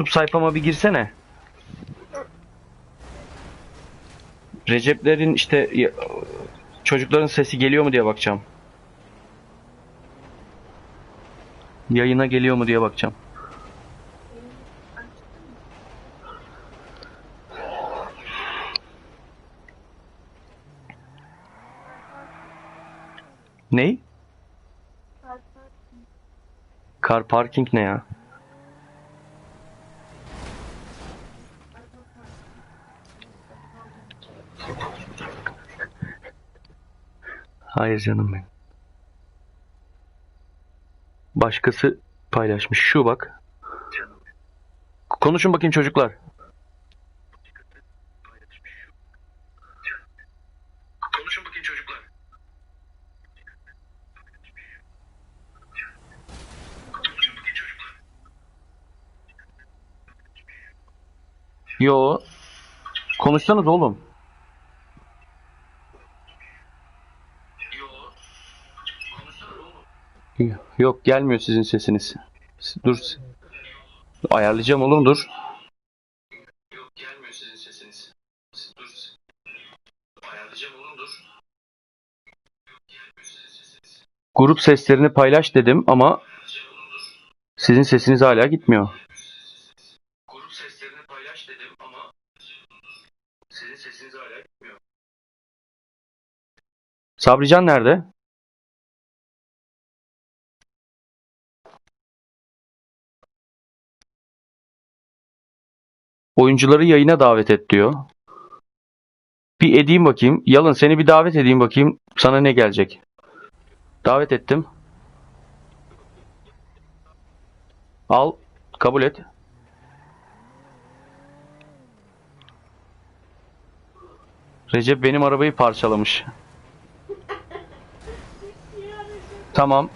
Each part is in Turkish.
YouTube sayfama bir girsene. Receplerin işte çocukların sesi geliyor mu diye bakacağım. Yayına geliyor mu diye bakacağım. Ney? Car parking ne ya? Hayır canım benim. Başkası paylaşmış. Şu bak. Konuşun bakayım çocuklar. Konuşun bakayım çocuklar. Yo. Konuşsanız oğlum. Yok gelmiyor sizin sesiniz. Dur. Ayarlayacağım oğlum dur. Yok gelmiyor sizin sesiniz. Dur. Ayarlayacağım oğlum dur. Grup seslerini paylaş dedim ama sizin sesiniz hala gitmiyor. Grup seslerini paylaş dedim ama sizin sesiniz hala gitmiyor. Sabrican nerede? Oyuncuları yayına davet et diyor. Bir edeyim bakayım. Yalın seni bir davet edeyim bakayım. Sana ne gelecek? Davet ettim. Al. Kabul et. Recep benim arabayı parçalamış. Tamam.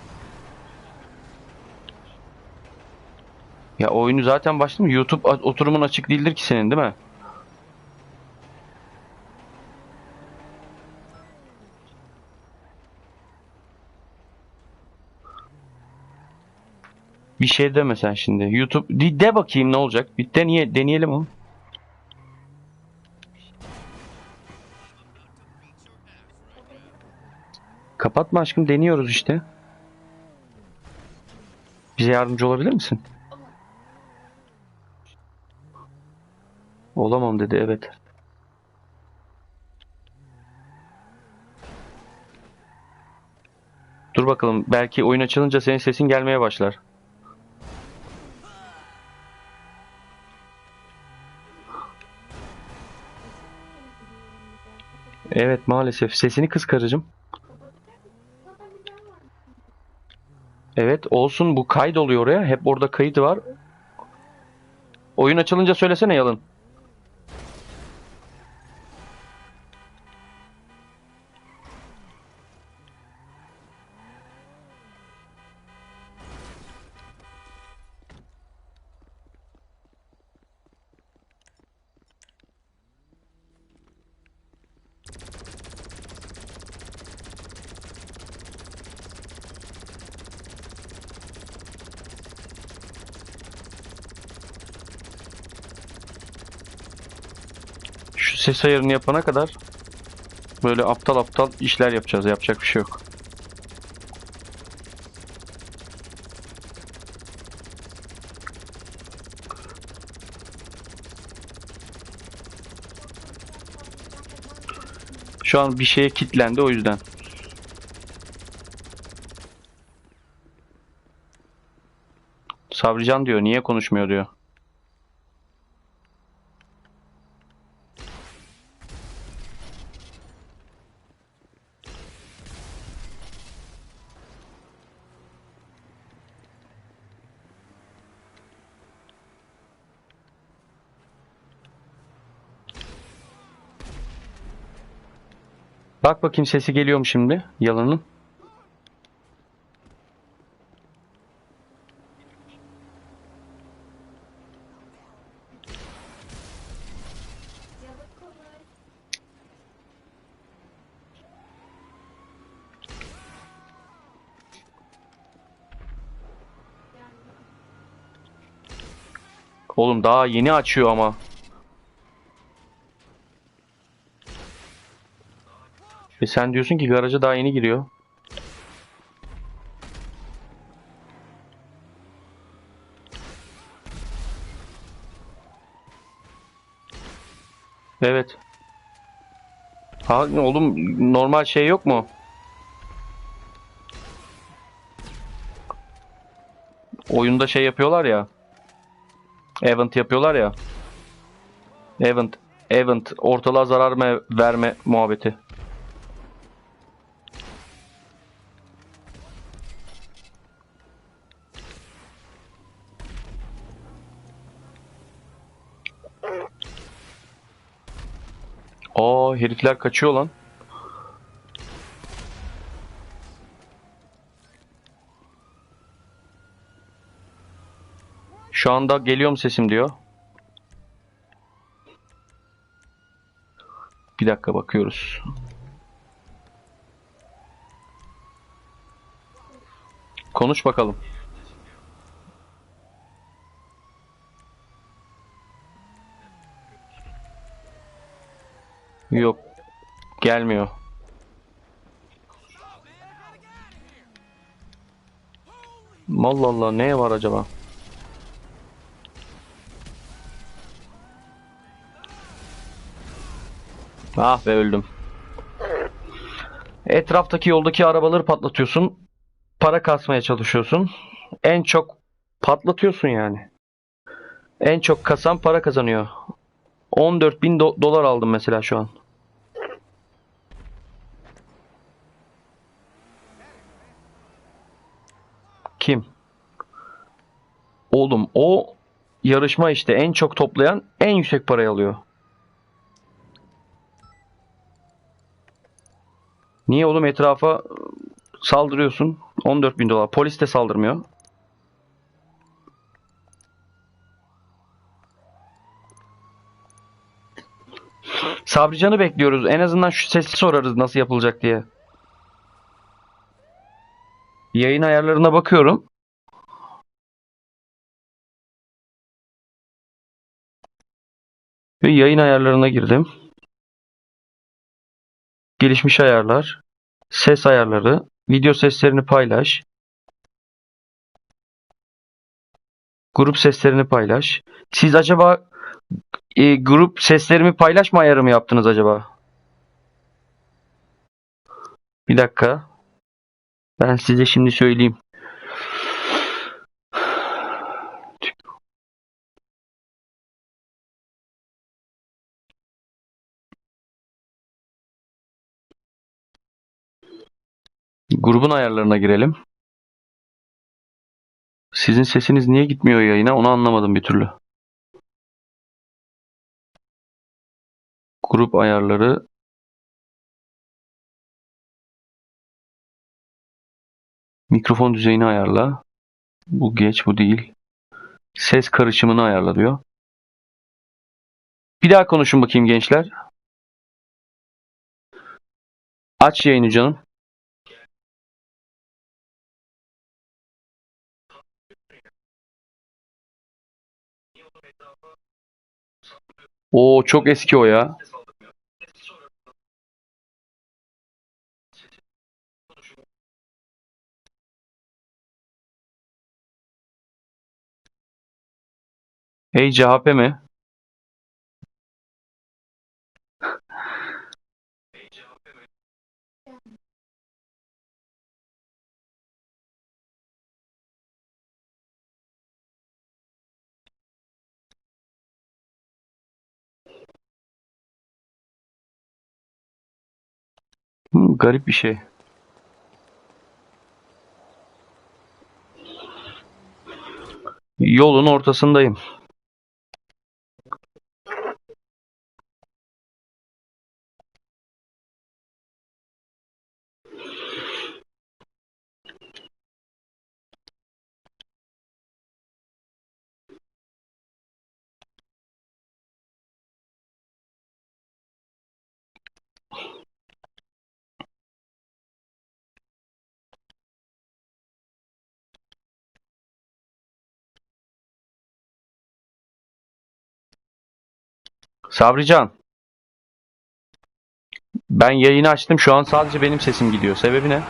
Ya oyunu zaten başladım. YouTube a- oturumun açık değildir ki senin değil mi? Bir şey deme sen şimdi. YouTube de, de bakayım ne olacak. Bir deneye, deneyelim onu. Kapatma aşkım deniyoruz işte. Bize yardımcı olabilir misin? Olamam dedi evet. Dur bakalım belki oyun açılınca senin sesin gelmeye başlar. Evet maalesef sesini kıs karıcığım. Evet olsun bu kaydoluyor oraya. Hep orada kayıt var. Oyun açılınca söylesene Yalın. Şu ses ayarını yapana kadar böyle aptal aptal işler yapacağız. Yapacak bir şey yok. Şu an bir şeye kilitlendi o yüzden. Sabrican diyor niye konuşmuyor diyor. Bak bakayım sesi geliyor mu şimdi yalanın? Oğlum daha yeni açıyor ama. E sen diyorsun ki garaja daha yeni giriyor. Evet. Ha oğlum normal şey yok mu? Oyunda şey yapıyorlar ya. Event yapıyorlar ya. Event, event ortalığa zarar me- verme muhabbeti. Herifler kaçıyor lan. Şu anda geliyor mu sesim diyor. Bir dakika bakıyoruz. Konuş bakalım. Yok. Gelmiyor. Allah Allah neye var acaba? Ah be öldüm. Etraftaki yoldaki arabaları patlatıyorsun. Para kasmaya çalışıyorsun. En çok patlatıyorsun yani. En çok kasan para kazanıyor. 14 bin do- dolar aldım mesela şu an. Kim? Oğlum o yarışma işte en çok toplayan en yüksek parayı alıyor. Niye oğlum etrafa saldırıyorsun? 14 bin dolar. Polis de saldırmıyor. Sabrican'ı bekliyoruz. En azından şu sesi sorarız nasıl yapılacak diye. Yayın ayarlarına bakıyorum. Ve yayın ayarlarına girdim. Gelişmiş ayarlar. Ses ayarları. Video seslerini paylaş. Grup seslerini paylaş. Siz acaba e, grup seslerimi paylaşma ayarı mı yaptınız acaba? Bir dakika. Ben size şimdi söyleyeyim. Grubun ayarlarına girelim. Sizin sesiniz niye gitmiyor yayına onu anlamadım bir türlü. Grup ayarları Mikrofon düzeyini ayarla. Bu geç bu değil. Ses karışımını ayarla diyor. Bir daha konuşun bakayım gençler. Aç yayını canım. Oo çok eski o ya. Hey CHP mi? Hmm, garip bir şey. Yolun ortasındayım. Sabrican. Ben yayını açtım. Şu an sadece benim sesim gidiyor. Sebebi ne?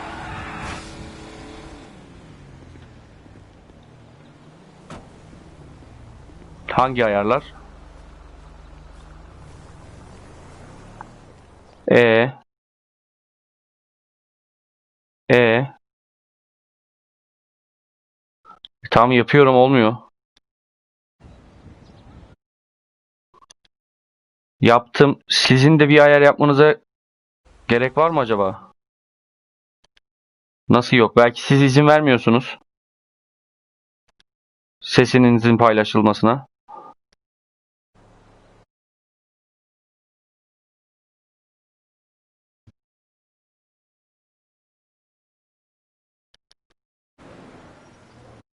Hangi ayarlar? E E Tam yapıyorum olmuyor. Yaptım. Sizin de bir ayar yapmanıza gerek var mı acaba? Nasıl yok? Belki siz izin vermiyorsunuz. Sesinizin paylaşılmasına.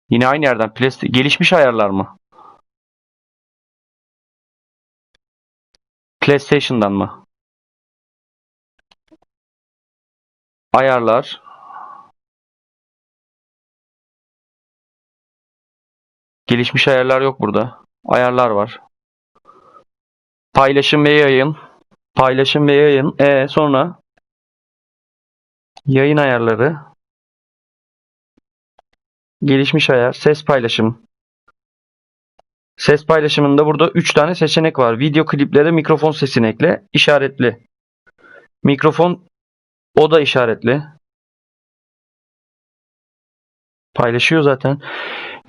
Yine aynı yerden. Playsta- gelişmiş ayarlar mı? PlayStation'dan mı? Ayarlar. Gelişmiş ayarlar yok burada. Ayarlar var. Paylaşım ve yayın. Paylaşım ve yayın. E sonra yayın ayarları. Gelişmiş ayar. Ses paylaşım. Ses paylaşımında burada 3 tane seçenek var. Video kliplere mikrofon sesini ekle. işaretli. Mikrofon o da işaretli. Paylaşıyor zaten.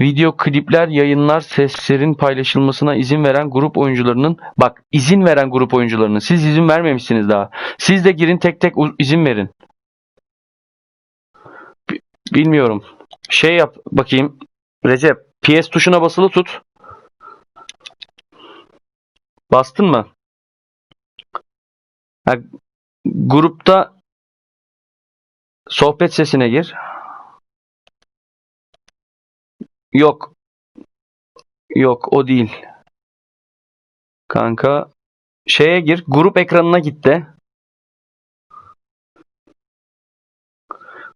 Video klipler, yayınlar, seslerin paylaşılmasına izin veren grup oyuncularının bak izin veren grup oyuncularının siz izin vermemişsiniz daha. Siz de girin tek tek izin verin. Bi- Bilmiyorum. Şey yap bakayım. Recep PS tuşuna basılı tut. Bastın mı? Ha, grupta sohbet sesine gir. Yok. Yok o değil. Kanka şeye gir. Grup ekranına git de.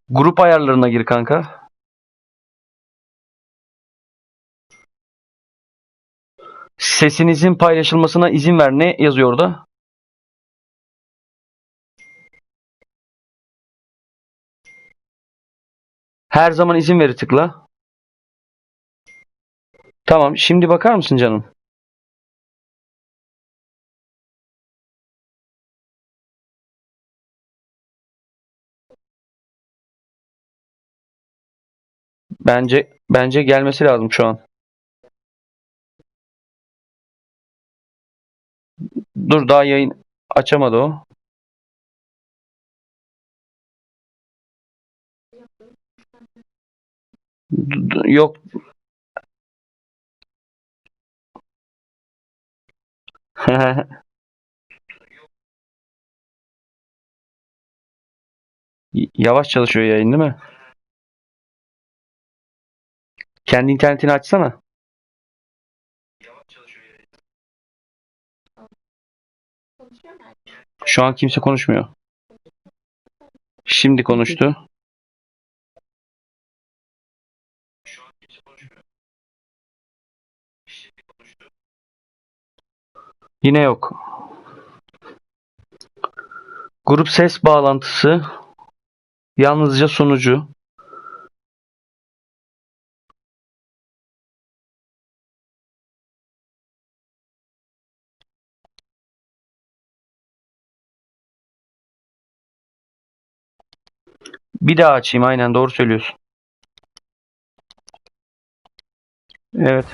Grup ayarlarına gir kanka. Sesinizin paylaşılmasına izin ver. Ne yazıyor orada? Her zaman izin veri tıkla. Tamam. Şimdi bakar mısın canım? Bence bence gelmesi lazım şu an. Dur daha yayın açamadı o. Yok. Yavaş çalışıyor yayın değil mi? Kendi internetini açsana. Şu an kimse konuşmuyor. Şimdi konuştu. Yine yok. Grup ses bağlantısı yalnızca sunucu. Bir daha açayım aynen doğru söylüyorsun. Evet.